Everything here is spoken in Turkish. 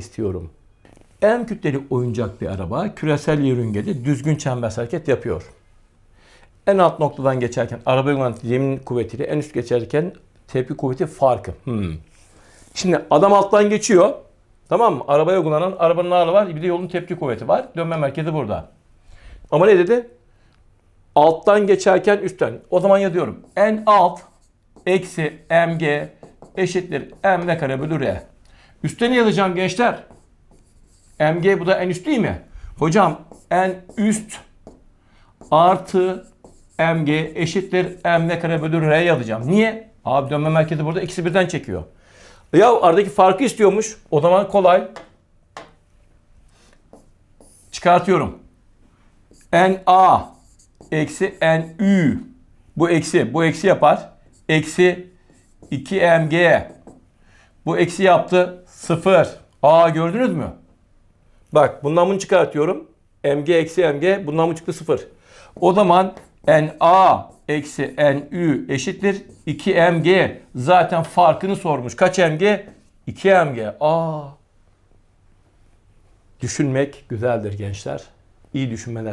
istiyorum. M kütleli oyuncak bir araba küresel yörüngede düzgün çembers hareket yapıyor. En alt noktadan geçerken araba uygulanan zemin kuvvetiyle en üst geçerken tepki kuvveti farkı. Hmm. Şimdi adam alttan geçiyor. Tamam mı? Arabaya uygulanan arabanın ağırlığı var. Bir de yolun tepki kuvveti var. Dönme merkezi burada. Ama ne dedi? Alttan geçerken üstten. O zaman yazıyorum. En alt eksi mg eşittir m kare bölü r. Üstte ne yazacağım gençler? mg bu da en üst değil mi? Hocam en üst artı mg eşittir m kare bölü r yazacağım. Niye? Abi dönme merkezi burada ikisi birden çekiyor. Ya aradaki farkı istiyormuş. O zaman kolay. Çıkartıyorum. NA eksi NÜ. Bu eksi. Bu eksi yapar. Eksi 2MG. Bu eksi yaptı. 0. A gördünüz mü? Bak bundan bunu çıkartıyorum. MG eksi MG. Bundan bu çıktı 0. O zaman NA eksi NÜ eşittir 2MG. Zaten farkını sormuş. Kaç MG? 2MG. Aa. Düşünmek güzeldir gençler. İyi düşünmeler.